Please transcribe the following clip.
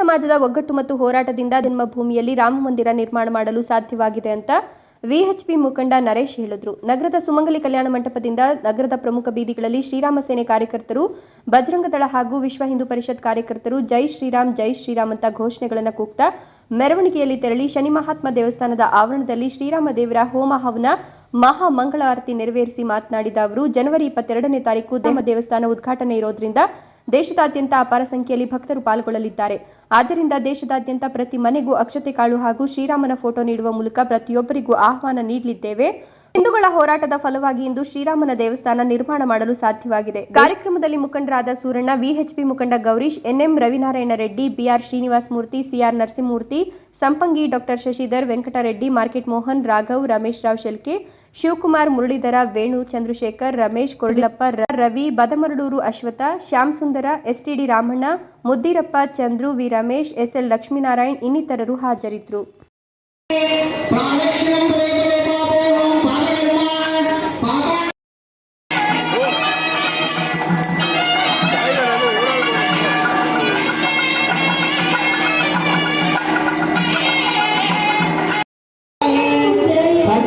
ಸಮಾಜದ ಒಗ್ಗಟ್ಟು ಮತ್ತು ಹೋರಾಟದಿಂದ ಜನ್ಮಭೂಮಿಯಲ್ಲಿ ರಾಮ ಮಂದಿರ ನಿರ್ಮಾಣ ಮಾಡಲು ಸಾಧ್ಯವಾಗಿದೆ ಅಂತ ವಿಎಚ್ಪಿ ಮುಖಂಡ ನರೇಶ್ ಹೇಳಿದ್ರು. ನಗರದ ಸುಮಂಗಲಿ ಕಲ್ಯಾಣ ಮಂಟಪದಿಂದ ನಗರದ ಪ್ರಮುಖ ಬೀದಿಗಳಲ್ಲಿ ಶ್ರೀರಾಮ ಸೇನೆ ಕಾರ್ಯಕರ್ತರು, ಬಜರಂಗ ದಳ ಹಾಗೂ ವಿಶ್ವ ಹಿಂದೂ ಪರಿಷತ್ ಕಾರ್ಯಕರ್ತರು ಜೈ ಶ್ರೀರಾಮ್ ಜೈ ಶ್ರೀರಾಮ್ ಅಂತ ಘೋಷಣೆಗಳನ್ನು ಕೂಗ್ತಾ ಮೆರವಣಿಗೆಯಲ್ಲಿ ತೆರಳಿ ಶನಿ ಮಹಾತ್ಮ ದೇವಸ್ಥಾನದ ಆವರಣದಲ್ಲಿ ಶ್ರೀರಾಮ ದೇವರ ಹೋಮ ಹವನ ಮಹಾ ಮಂಗಳಾರತಿ ನೆರವೇರಿಸಿ ಮಾತನಾಡಿದ ಅವರು, ಜನವರಿ ಇಪ್ಪತ್ತೆರಡನೇ ತಾರೀಕು ದೇಮ ದೇವಸ್ಥಾನ ಉದ್ಘಾಟನೆ ಇರೋದ್ರಿಂದ ದೇಶದಾದ್ಯಂತ ಅಪಾರ ಸಂಖ್ಯೆಯಲ್ಲಿ ಭಕ್ತರು ಪಾಲ್ಗೊಳ್ಳಲಿದ್ದಾರೆ. ಆದ್ದರಿಂದ ದೇಶದಾದ್ಯಂತ ಪ್ರತಿ ಮನೆಗೂ ಅಕ್ಷತೆ ಕಾಳು ಹಾಗೂ ಶ್ರೀರಾಮನ ಫೋಟೋ ನೀಡುವ ಮೂಲಕ ಪ್ರತಿಯೊಬ್ಬರಿಗೂ ಆಹ್ವಾನ ನೀಡಲಿದ್ದೇವೆ. ಹಿಂದೂಗಳ ಹೋರಾಟದ ಫಲವಾಗಿ ಇಂದು ಶ್ರೀರಾಮನ ದೇವಸ್ಥಾನ ನಿರ್ಮಾಣ ಮಾಡಲು ಸಾಧ್ಯವಾಗಿದೆ. ಕಾರ್ಯಕ್ರಮದಲ್ಲಿ ಮುಖಂಡರಾದ ಸೂರಣ್ಣ, ವಿಎಚ್ಪಿ ಮುಖಂಡ Gowrish, N M Ravinarayana Reddy, B R Srinivasa Murthy, C R Narasimhamurthy, Sampangi doctor Shashidhar, Venkatareddy, market Mohan, Raghav, Ramesh Rao Shelke, Shivakumar Muralidhara, Venu Chandrashekar, Ramesh Koralappa Ravi, Badamaradoor Ashwatha Shyam Sundara, STD Ramanna, Muddirappa, Chandru, V Ramesh, S L Lakshminarayan ಇನ್ನಿತರರು ಹಾಜರಿದ್ದರು.